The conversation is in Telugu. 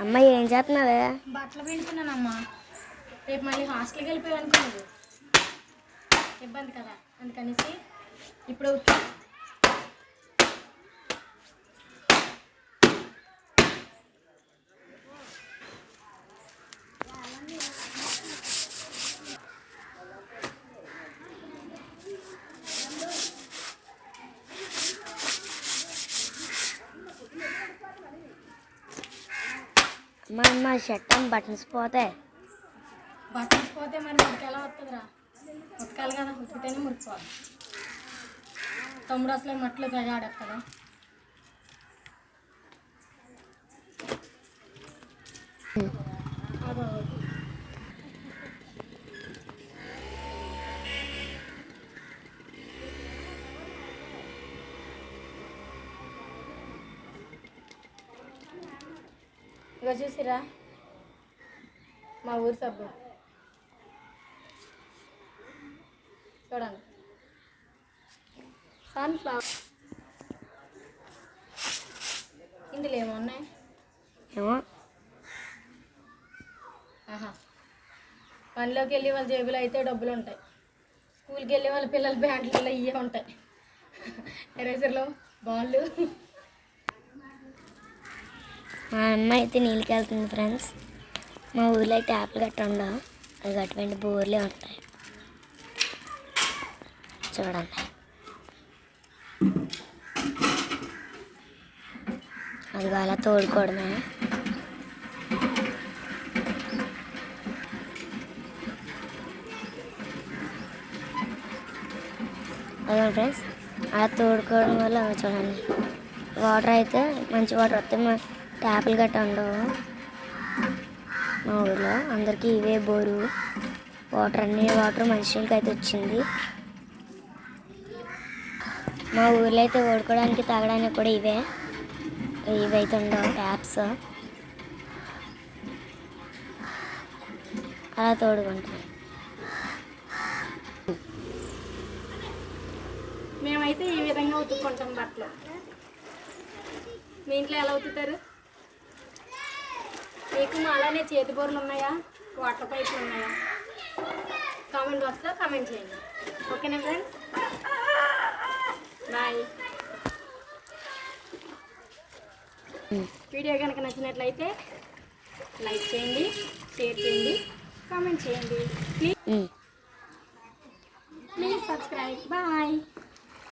అమ్మ ఏం చేస్తున్నావే? బట్టలు పెంచుతున్నానమ్మా రేపు మళ్ళీ హాస్టల్కి వెళ్ళిపోయావు అనుకో ఇబ్బంది కదా అందుకనేసి ఇప్పుడు అమ్మ షర్ట్ అని బటన్స్ పోతాయి బట్టలు పోతే మరి మురికి ఎలా వస్తుందిరా ఉతకాలి కదా ఉతికితేనే మురికిపోవాలి. తమ్ముడు అసలే మట్లో గజాడకు కదా అదో ఇగో చూసిరా మా ఊరు సబ్బు. చూడండి. సన్ఫ్లవర్ ఇందులో ఏమో. ఆహా. పనిలోకి వెళ్ళి వాళ్ళ జేబులో అయితే డబ్బులు ఉంటాయి స్కూల్కి వెళ్ళి వాళ్ళ పిల్లల బ్యాండ్లలో ఇవే ఉంటాయి. ఎరేజర్లో బాళ్ళు మా అమ్మ అయితే నీళ్ళకి వెళ్తుంది ఫ్రెండ్స్ మా ఊర్లో అయితే యాపిల్ గట్ట ఉండవు. అది అటువంటి బోర్లే ఉంటాయి. చూడండి. అది అలా తోడుకోవడమే. అదే ఫ్రెండ్స్ అలా తోడుకోవడం వల్ల చూడండి. వాటర్ అయితే మంచి వాటర్ వస్తే ట్యాపులు గట్ట ఉండవు మా ఊర్లో అందరికీ ఇవే బోరు. వాటర్ అన్ని వాటర్ మనుషులకి అయితే వచ్చింది. మా ఊర్లో అయితే ఓడుకోవడానికి తాగడానికి కూడా ఇవే. ఇవైతే ఉండవు ట్యాప్స్. అలా తోడుకుంటాం మేమైతే ఈ విధంగా ఉతుక్కుంటాం బట్టలు. మీ ఇంట్లో ఎలా ఉతుకుతారు? మీకు అలానే చేతి బోర్లు ఉన్నాయా? వాటర్ పైపులు ఉన్నాయా? కామెంట్ బాక్స్లో కామెంట్ చేయండి. ఓకేనా ఫ్రెండ్స్? బాయ్. వీడియో కనుక నచ్చినట్లయితే లైక్ చేయండి షేర్ చేయండి కామెంట్ చేయండి. ప్లీజ్. Please subscribe. బాయ్.